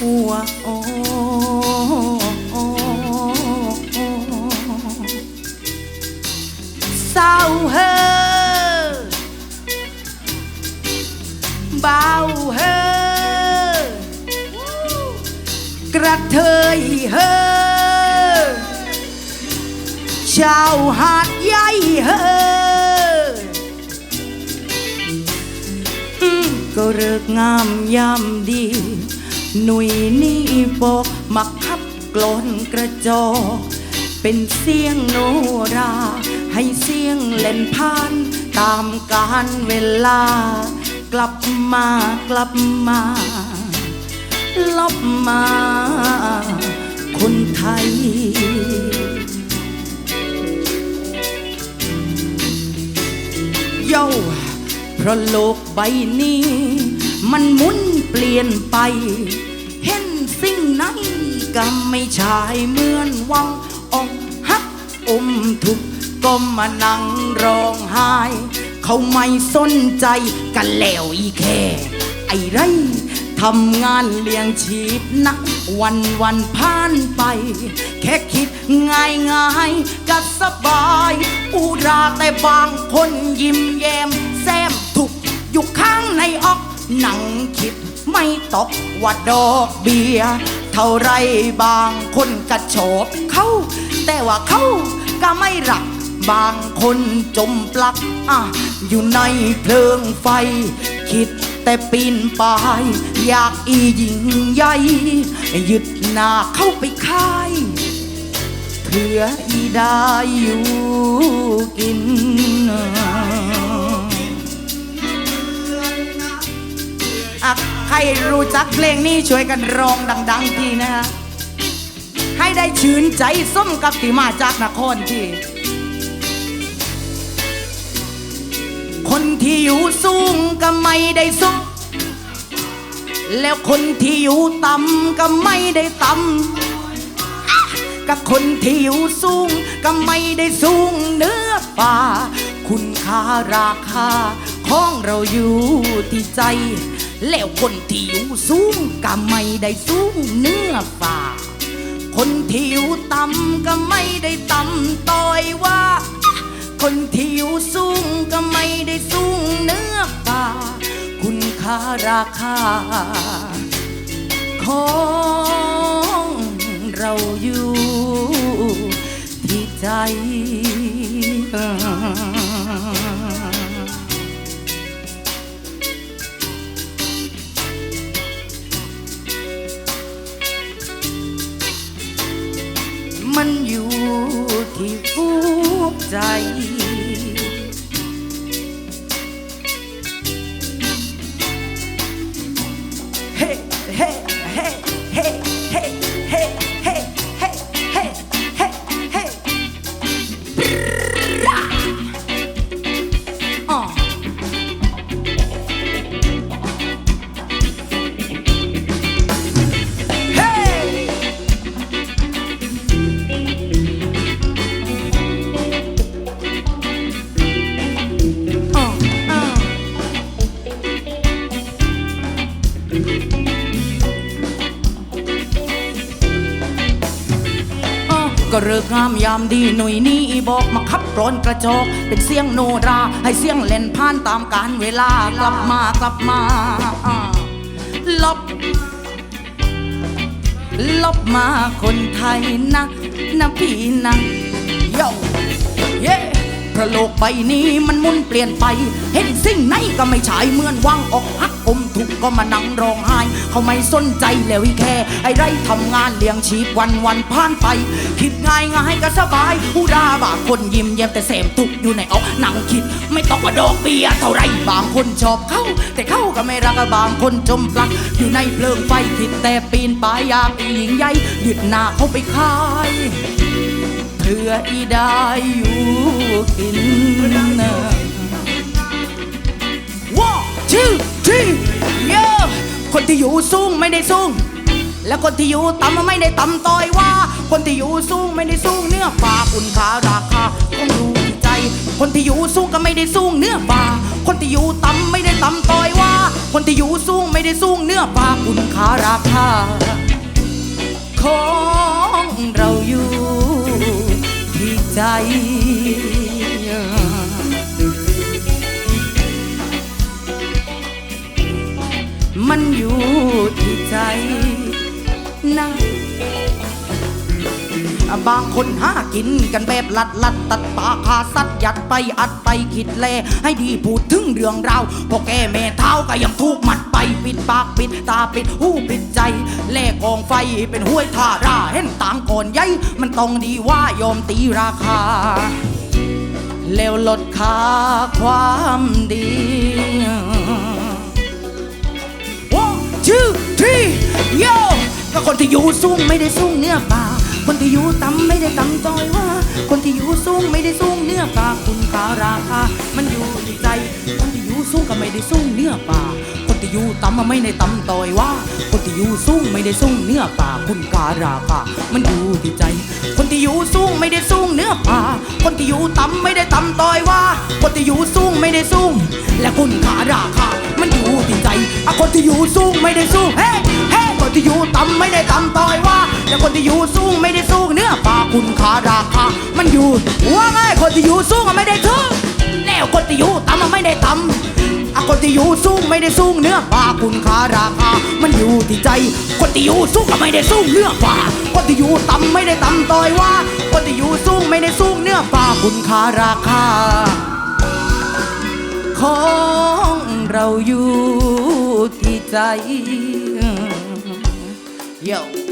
หัวโอเศร้าเฮเบาเฮกระเทยเฮชาวหาดใหญ่เฮก็เลิกงามยามดี หนุ่ยนี่บอกมักขับกลนกระจก เป็นเสียงโนรา ให้เสียงเล่นพาน ตามกาลเวลา กลับมากลับมาลบมา คนไทย โย่เพราะโลกใบนี้ มันมุน เปลี่ยนไป เห็นสิ่งไหนก็ไม่ใช่เหมือนวังอกหักอมทุกก็มานั่งร้องไห้ เขาไม่สนใจกันแล้วอีแค่ ไอ้ไรทำงานเลี้ยงชีพนักวันวันผ่านไป แค่คิดง่ายง่ายก็สบาย อุราแต่บางคนยิ้มแย้มแซมถูกอยู่ข้างในออกหนังคิด ไม่ตกว่าดอกเบี้ยเท่าไรบางคนกระโฉบเขาแต่ว่าเขาก็ไม่รักบางคนจมปลักอะอยู่ในเพลิงไฟ คิดแต่ปีนป่าย อยากอียิงใหญ่ยึดหน้าเข้าไปค่ายเพื่ออีได้อยู่กิน ใครรู้จักเพลงนี้ช่วยกันร้องดัง ๆ ทีนะฮะ ให้ได้ชื่นใจส้มกับที่มาจากนครที่ คนที่อยู่สูงก็ไม่ได้สูงแล้วคนที่อยู่ต่ำก็ไม่ได้ต่ำกับคนที่อยู่สูงก็ไม่ได้สูงเนื้อป่า คุณค่าราคาของเราอยู่ที่ใจ แล้วคนที่อยู่สูงก็ไม่ได้สูงเนื้อป่า คนที่อยู่ต่ำก็ไม่ได้ต่ำต้อยว่า คนที่อยู่สูงก็ไม่ได้สูงเนื้อป่า คุณค่าราคา ของเราอยู่ที่ใจ มันอยู่ที่ฟูกใจ ก็เริกงามยามดีหนุ่ยนี่บอกมาขับร้อนกระจก เป็นเสียงโนรา ให้เสียงเล่นผ่านตามการเวลากลับมากลับมาอ่าลบลบมาคนไทยนะนะพี่นะโยเย้ พระโลกใบนี้มันมุนเปลี่ยนไป เห็นสิ่งไหนก็ไม่ใช่เหมือนวางอกหักอมทุกข์ก็มานั่งร้องไห้ เขาไม่สนใจแล้วอีแค่ ไอ้ไรทำงานเลี้ยงชีพวันวันผ่านไป คิดง่ายง่ายก็สบายผู้ดาบางคนยิ้มแย้มแต่เสมทุกอยู่ในอกนั่งคิด ไม่ต้องว่าดอกเบี้ยเท่าไรบางคนชอบเขาแต่เขาก็ไม่รักบางคนจมปลัก อยู่ในเพลิงไฟคิดแต่ปีนป่ายอยากอีหญิงใหญ่หยุดหน้าเขาไปคาย เพื่ออีได้อยู่กินเนอว้าชื่อที่เยอะคนที่อยู่สูงไม่ได้สูงและคนที่อยู่ต่ำไม่ได้ต่ำต้อยว่า คนที่อยู่สูงไม่ได้สูงเนื้อฟ้าคุณค่าราคาต้องดูที่ใจ คนที่อยู่สูงก็ไม่ได้สูงเนื้อฟ้าคนที่อยู่ต่ำไม่ได้ต่ำต้อยว่า คนที่อยู่สูงไม่ได้สูงเนื้อฟ้าคุณค่าราคา มันอยู่ที่ใจนะบางคนหากินกันแบบลัดลัดตัดปากคาสัตยัดไปอัดไปคิดแล ให้ดีพูดถึงเรื่องราวพอแกแม่เท้าก็ยังถูกมัดไปปิดปากปิดตาปิดหูปิดใจ แลกกองไฟเป็นห้วยท่าราเห็นต่างก่อนใหญ่มันต้องดีว่ายอมตีราคา แล้วลดค่าความดี ก็คนที่อยู่สูงไม่ได้สูงเนื้อป่าคนที่อยู่ต่ำไม่ได้ต่ำจอยว่า คนที่อยู่สูงไม่ได้สูงเนื้อป่าคุณค่าราคามันอยู่ที่ใจ คนที่อยู่สูงก็ไม่ได้สูงเนื้อป่าคนที่อยู่ต่ำไม่ได้ต่ำตอยว่า คนที่อยู่สูงไม่ได้สูงเนื้อป่าคุณค่าราคามันอยู่ที่ใจ คนที่อยู่สูงไม่ได้สูงเนื้อป่าคนที่อยู่ต่ำไม่ได้ต่ำตอยว่า คนที่อยู่สูงไม่ได้สูงและคุณค่าราคามันอยู่ที่ใจอะคนที่อยู่สูงไม่ได้สูงเฮ้เฮ้ คนที่อยู่ต่ำไม่ได้ต่ำต้อยว่าและคนที่อยู่สูงไม่ได้สูงเนื้อป่าคุณค่าราคามันอยู่ว่าไงคนที่อยู่สูงไม่ได้สูงแล้วคนที่อยู่ต่ำไม่ได้ต่ำอะคนที่อยู่สูงไม่ได้สูงเนื้อป่าคุณค่าราคามันอยู่ที่ใจ คนที่อยู่สูงก็ไม่ได้สูงเนื้อป่าคนที่อยู่ต่ำไม่ได้ต่ำต้อยว่า คนที่อยู่สูงไม่ได้สูงเนื้อป่าคุณค่าราคาของเราอยู่ที่ใจ Yo